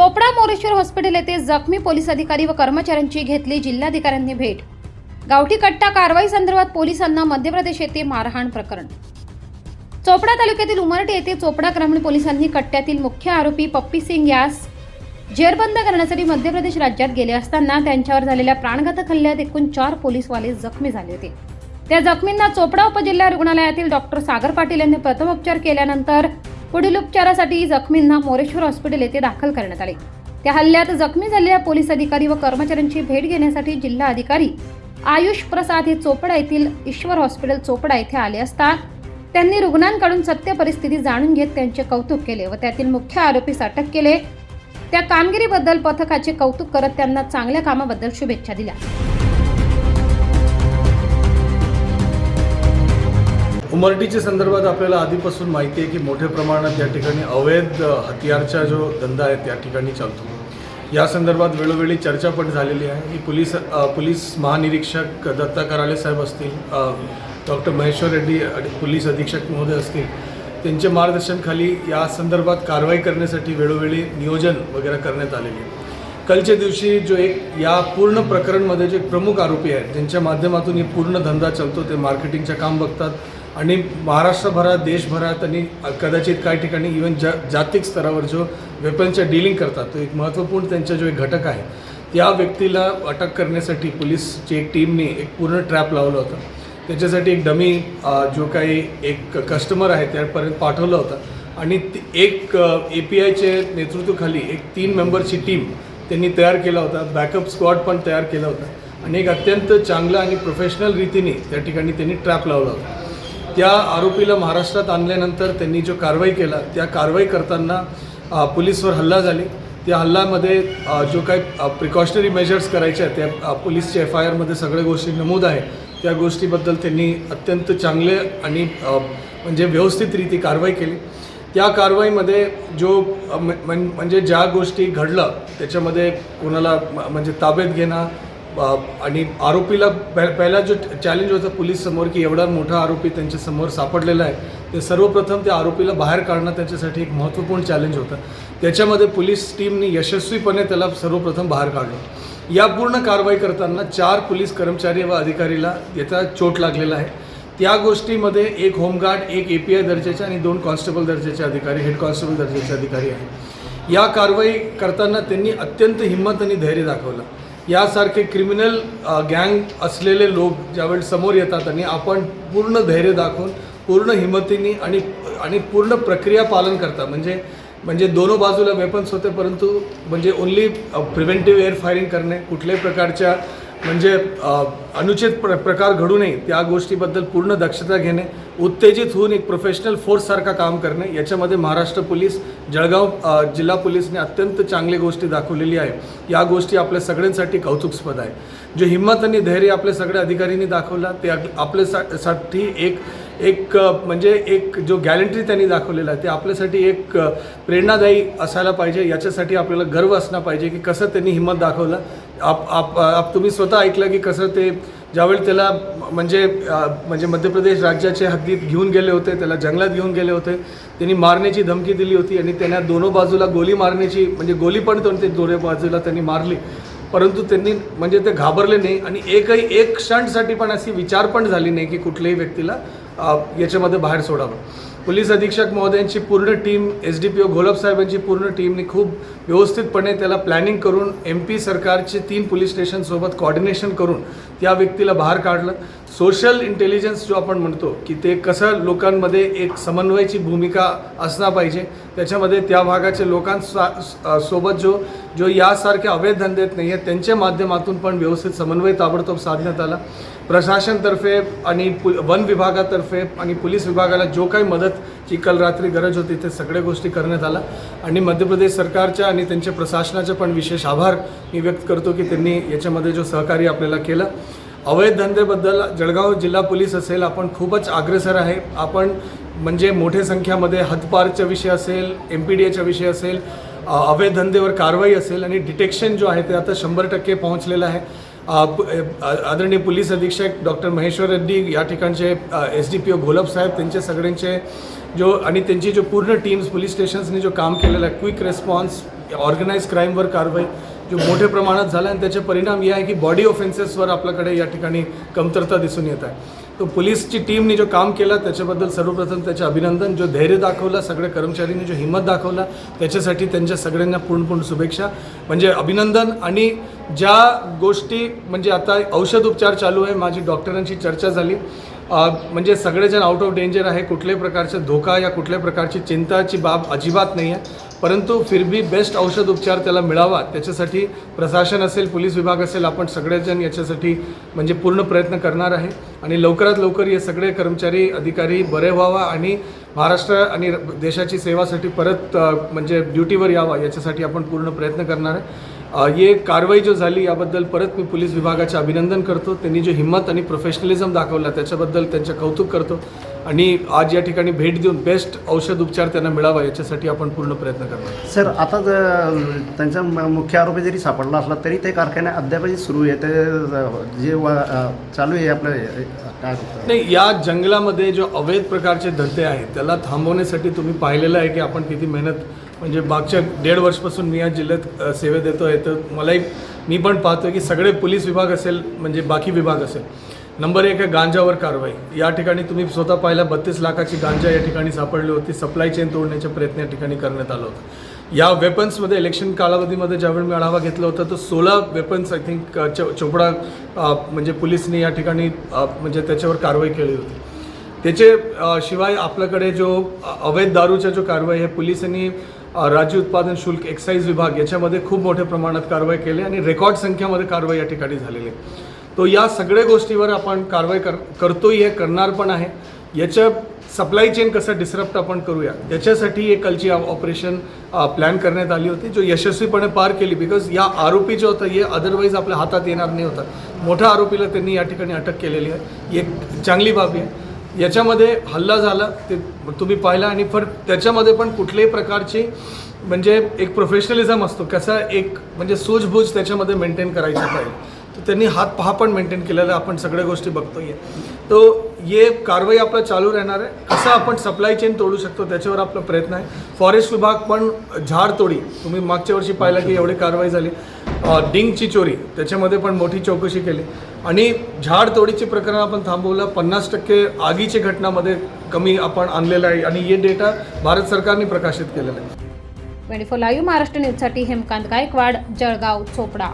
Chopra Moreshwar hospital येथे जखमी police अधिकारी व कर्मचाऱ्यांची घेतली जिल्हाधिकाऱ्यांनी भेट. गावठी कट्टा कारवाई संदर्भात पोलिसांना मध्य प्रदेश येथे मारहाण प्रकरण. चोपडा तालुक्यातील उमरटे येथे चोपडा ग्रामीण पोलिसांनी कट्ट्यातील मुख्य आरोपी पप्पी सिंग यास जेरबंद करण्यासाठी मध्य प्रदेश राज्यात गेले असताना त्यांच्यावर झालेल्या प्राणघातक हल्ल्यात एकूण चार पोलीसवाले जखमी झाले होते. त्या जखमींना चोपडा उपजिल्हा रुग्णालयातील डॉक्टर सागर पाटील यांनी प्रथमोपचार केल्यानंतर पुढील उपचारासाठी जखमींना मोरेश्वर हॉस्पिटल येथे दाखल करण्यात आले. त्या हल्ल्यात जखमी झालेल्या पोलीस अधिकारी व कर्मचाऱ्यांची भेट घेण्यासाठी जिल्हा अधिकारी आयुष प्रसाद हे चोपडा येथील ईश्वर हॉस्पिटल चोपडा येथे आले असता त्यांनी रुग्णांकडून सत्य परिस्थिती जाणून घेत त्यांचे कौतुक केले व त्यातील मुख्य आरोपीस अटक केले. त्या कामगिरीबद्दल पथकाचे कौतुक करत त्यांना चांगल्या कामाबद्दल शुभेच्छा दिल्या. उमरटीच्या संदर्भात आपल्याला आधीपासून माहिती आहे की मोठ्या प्रमाणात या ठिकाणी अवैध अ, हत्यारचा जो धंदा आहे त्या ठिकाणी चालतो. या संदर्भात वेळोवेळी चर्चा पण झालेली आहे. की पोलीस पोलीस महानिरीक्षक दत्ता कराले साहेब असतील डॉक्टर महेश्वर रेड्डी आणि पोलीस अधीक्षक महोदय असतील त्यांच्या मार्गदर्शनखाली या संदर्भात कारवाई करण्यासाठी वेळोवेळी नियोजन वगैरे करण्यात आलेले. कलच्या कालच्या दिवशी जो एक या पूर्ण प्रकरणमध्ये जे प्रमुख आरोपी आहेत ज्यांच्या माध्यमातून हे पूर्ण धंदा चालतो ते मार्केटिंगचं काम बघतात आणि महाराष्ट्रभरात देशभरात आणि कदाचित काही ठिकाणी इवन जा जागतिक स्तरावर जो वेपनच्या डीलिंग करतात तो एक महत्त्वपूर्ण त्यांचा जो एक घटक आहे त्या व्यक्तीला अटक करण्यासाठी पोलीसची एक टीमने एक पूर्ण ट्रॅप लावला होता. त्याच्यासाठी एक डमी जो काही एक कस्टमर आहे त्यापर्यंत पाठवला होता. आणि एक ए पी आयचे नेतृत्वाखाली एक तीन मेंबरची टीम त्यांनी तयार केला होता बॅकअप स्क्वॉड पण तयार केला होता. आणि एक अत्यंत चांगला आणि प्रोफेशनल रीतीने त्या ठिकाणी त्यांनी ट्रॅप लावला होता. त्या आरोपीला महाराष्ट्रात आणल्यानंतर त्यांनी जो कारवाई केला त्या कारवाई करताना पोलीसवर हल्ला झाली. त्या हल्ल्यामध्ये जो काही प्रिकॉशनरी मेजर्स करायच्या आहेत त्या पोलीसच्या एफ आय आरमध्ये सगळ्या गोष्टी नमूद आहे त्या गोष्टीबद्दल त्यांनी अत्यंत चांगले आणि म्हणजे व्यवस्थितरीती कारवाई केली. त्या कारवाईमध्ये जो म्हणजे ज्या गोष्टी घडलं त्याच्यामध्ये कोणाला म्हणजे ताब्यात घेणं आणि आरोपीला पह पहिला जो चॅलेंज होता पोलीस समोर की एवढा मोठा आरोपी त्यांच्यासमोर सापडलेला आहे ते सर्वप्रथम त्या आरोपीला बाहेर काढणं त्याच्यासाठी एक महत्त्वपूर्ण चॅलेंज होतं. त्याच्यामध्ये पोलीस टीमने यशस्वीपणे त्याला सर्वप्रथम बाहेर काढलं. या पूर्ण कारवाई करताना चार पोलीस कर्मचारी व अधिकारीला याचा चोट लागलेला आहे. त्या गोष्टीमध्ये एक होमगार्ड एक ए पी आय दर्जाचे आणि दोन कॉन्स्टेबल दर्जाचे अधिकारी हेड कॉन्स्टेबल दर्जाचे अधिकारी आहेत. या कारवाई करताना त्यांनी अत्यंत हिंमत आणि धैर्य दाखवलं. यासारखे क्रिमिनल गँग असलेले लोक ज्यावेळी समोर येतात आणि आपण पूर्ण धैर्य दाखवून पूर्ण हिमतीने आणि आणि पूर्ण प्रक्रिया पालन करतात म्हणजे म्हणजे दोनो बाजूला वेपन्स होते परंतु म्हणजे ओन्ली प्रिव्हेंटिव्ह एअर फायरिंग करणे कुठल्याही प्रकारच्या म्हणजे अनुचित प्र प्रकार घडू नये त्या गोष्टीबद्दल पूर्ण दक्षता घेणे उत्तेजित होऊन एक प्रोफेशनल फोर्ससारखा काम करणे याच्यामध्ये महाराष्ट्र पोलीस जळगाव जिल्हा पोलीसने अत्यंत चांगली गोष्टी दाखवलेली आहे. या गोष्टी आपल्या सगळ्यांसाठी कौतुकस्पद आहे. जे हिंमत आणि धैर्य आपल्या सगळ्या अधिकाऱ्यांनी दाखवला ते आपल्या सा साठी एक एक म्हणजे एक जो गॅरंटी त्यांनी दाखवलेला आहे ते आपल्यासाठी एक प्रेरणादायी असायला पाहिजे. याच्यासाठी आपल्याला गर्व असला पाहिजे की कसं त्यांनी हिंमत दाखवलं. आप आप आप तुम्ही स्वतः ऐकलं की कसं ते ज्यावेळी त्याला म्हणजे म्हणजे मध्य प्रदेश राज्याच्या हद्दीत घेऊन गेले होते त्याला जंगलात घेऊन गेले होते. त्यांनी मारण्याची धमकी दिली होती आणि त्यांना दोनो बाजूला गोली मारण्याची म्हणजे गोली पण ते दोन्ही बाजूला त्यांनी मारली. परंतु त्यांनी म्हणजे ते घाबरले नाही आणि एकही एक क्षणसाठी पण अशी विचार पण झाली नाही की कुठल्याही व्यक्तीला याच्यामध्ये बाहेर सोडावं. पोलीस अधीक्षक महोदयांची पूर्ण team S D P O Gholap साहेबांची पूर्ण टीमने खूप व्यवस्थितपणे त्याला प्लॅनिंग करून एम पी सरकारचे तीन पोलीस स्टेशनसोबत कॉर्डिनेशन करून त्या व्यक्तीला बाहेर काढलं. सोशल इंटेलिजन्स जो आपण म्हणतो की ते कसं लोकांमध्ये एक समन्वयाची भूमिका असणार पाहिजे त्याच्यामध्ये त्या भागाचे लोकांसा सोबत जो जो यासारखे अवैध धंदे नाही आहेत त्यांच्या माध्यमातून पण व्यवस्थित समन्वय ताबडतोब साधण्यात आला. प्रशासनतर्फे आणि पु वन विभागातर्फे आणि पोलीस विभागाला जो काही मदतची काल रात्री गरज होती ते सगळ्या गोष्टी करण्यात आला. आणि मध्य प्रदेश सरकारच्या आणि त्यांच्या प्रशासनाचे पण विशेष आभार मी व्यक्त करतो की त्यांनी याच्यामध्ये जो सहकार्य आपल्याला केलं. अवैध धंदेबद्दल जळगाव जिल्हा पोलीस असेल आपण खूपच अग्रेसर आहे. आपण म्हणजे मोठ्या संख्यामध्ये हदपारचा विषय असेल एम पी डी एचा विषय असेल अवैध धंदेवर कारवाई असेल आणि डिटेक्शन जो आहे ते आता शंभर टक्के पोहोचलेलं आहे. आदरणीय पोलीस अधीक्षक डॉक्टर महेश्वर रेड्डी या ठिकाणचे S D P O Gholap साहेब त्यांचे सगळ्यांचे जो आणि त्यांची जो पूर्ण टीम्स पोलीस स्टेशन्सनी जो काम केलेलं आहे क्विक रेस्पॉन्स ऑर्गनाईज क्राईमवर कारवाई जो मोठ्या प्रमाणात झाला आणि त्याचे परिणाम हे आहे की बॉडी ऑफेन्सेसवर आपल्याकडे या ठिकाणी कमतरता दिसून येत आहे. तो पोलीसची टीमने जो काम केलं त्याच्याबद्दल सर्वप्रथम त्याचे अभिनंदन. जो धैर्य दाखवला सगळ्या कर्मचाऱ्यांनी जो हिंमत दाखवला त्याच्यासाठी त्यांच्या सगळ्यांना पूर्ण पूर्ण शुभेच्छा. म्हणजे अभिनंदन आणि ज्या गोष्टी म्हणजे आता औषध उपचार चालू आहे माझी डॉक्टरांशी चर्चा झाली. म्हणजे सगळेजण आउट ऑफ डेंजर आहे कुठल्याही प्रकारचा धोका या कुठल्याही प्रकारची चिंताची बाब अजिबात नाही आहे परंतु फिर भी बेस्ट औषध उपचार त्याला मिळावा त्याच्यासाठी प्रशासन असेल पोलीस विभाग असेल आपण सगळेजण याच्यासाठी म्हणजे पूर्ण प्रयत्न करणार आहे. आणि लवकरात लवकर हे सगळे कर्मचारी अधिकारी बरे व्हावा आणि महाराष्ट्र आणि देशाची सेवासाठी परत म्हणजे ड्युटीवर यावा याच्यासाठी आपण पूर्ण प्रयत्न करणार आहे. ये कारवाई जो झाली याबद्दल परत मी पोलीस विभागाचे अभिनंदन करतो. त्यांनी जो हिंमत आणि प्रोफेशनलिझम दाखवला त्याच्याबद्दल त्यांचं कौतुक करतो. आणि आज या ठिकाणी भेट देऊन बेस्ट औषध उपचार त्यांना मिळावा याच्यासाठी आपण पूर्ण प्रयत्न करणार सर आता त्यांचा मुख्य आरोपी जरी सापडला असला तरी ते कारखाने अद्यापही सुरू आहे. ते ज- चालू आहे आपलं काय? नाही या जंगलामध्ये जो अवैध प्रकारचे धंदे आहेत त्याला थांबवण्यासाठी तुम्ही पाहिलेलं आहे की आपण किती मेहनत म्हणजे मागच्या दीड वर्षपासून मी या जिल्ह्यात सेवा देतो आहे तर मलाही मी पण पाहतो की सगळे पोलीस विभाग असेल म्हणजे बाकी विभाग असेल. नंबर एक आहे गांजावर कारवाई. या ठिकाणी तुम्ही स्वतः पाहिला बत्तीस लाखाची गांजा या ठिकाणी सापडली होती. सप्लाय चेन तोडण्याचे प्रयत्न या ठिकाणी करण्यात आला होता. या वेपन्समध्ये इलेक्शन कालावधीमध्ये ज्यावेळी मी आढावा घेतला होता तर सोळा वेपन्स आय थिंक चो चोपडा म्हणजे पोलिसने या ठिकाणी म्हणजे त्याच्यावर कारवाई केली होती. त्याचे शिवाय आपल्याकडे जो अवैध दारूच्या जो कारवाई आहे पोलिसांनी राज्य उत्पादन शुल्क एक्साईज विभाग याच्यामध्ये खूप मोठ्या प्रमाणात कारवाई केली आणि रेकॉर्ड संख्यामध्ये कारवाई या ठिकाणी झालेली. आहे तो या सगळ्या गोष्टीवर आपण कारवाई कर करतोही आहे करणार पण आहे. याच्या सप्लाय चेन कसं डिसरप्ट आपण करूया? याच्यासाठी एक कलची ऑपरेशन प्लॅन करण्यात आली होती जो यशस्वीपणे पार केली. बिकॉज या आरोपी जो होता हे अदरवाईज आपल्या हातात येणार नाही होता. मोठ्या आरोपीला त्यांनी या ठिकाणी अटक केलेली आहे. एक चांगली बाबी आहे. याच्यामध्ये हल्ला झाला ते तुम्ही पाहिला आणि फर त्याच्यामध्ये पण कुठल्याही प्रकारची म्हणजे एक प्रोफेशनलिझम असतो. कसा एक म्हणजे सूझबूझ त्याच्यामध्ये मेंटेन करायचं पाहिजे. तर त्यांनी हात पहा पण मेंटेन केलेला आहे. आपण सगळ्या गोष्टी बघतो आहे तो ये कारवाई आपला चालू राहणार आहे. कसं आपण सप्लाय चेन तोडू शकतो त्याच्यावर आपला प्रयत्न आहे. फॉरेस्ट विभाग पण झाड तोडी. तुम्ही मागच्या वर्षी पाहिलं की एवढी कारवाई झाली. डिंगची चोरी. त्याच्यामध्ये पण मोठी चौकशी केली. आणि झाड तोडीचे प्रकरण आपण थांबवलं. पन्नास टक्के आगीची घटनामध्ये कमी आपण आणलेलं आहे. आणि हे डेटा भारत सरकारने प्रकाशित केलेला आहे. ट्वेंटी फोर लाईव्ह महाराष्ट्र न्यूजसाठी हेमकांत गायकवाड जळगाव चोपडा.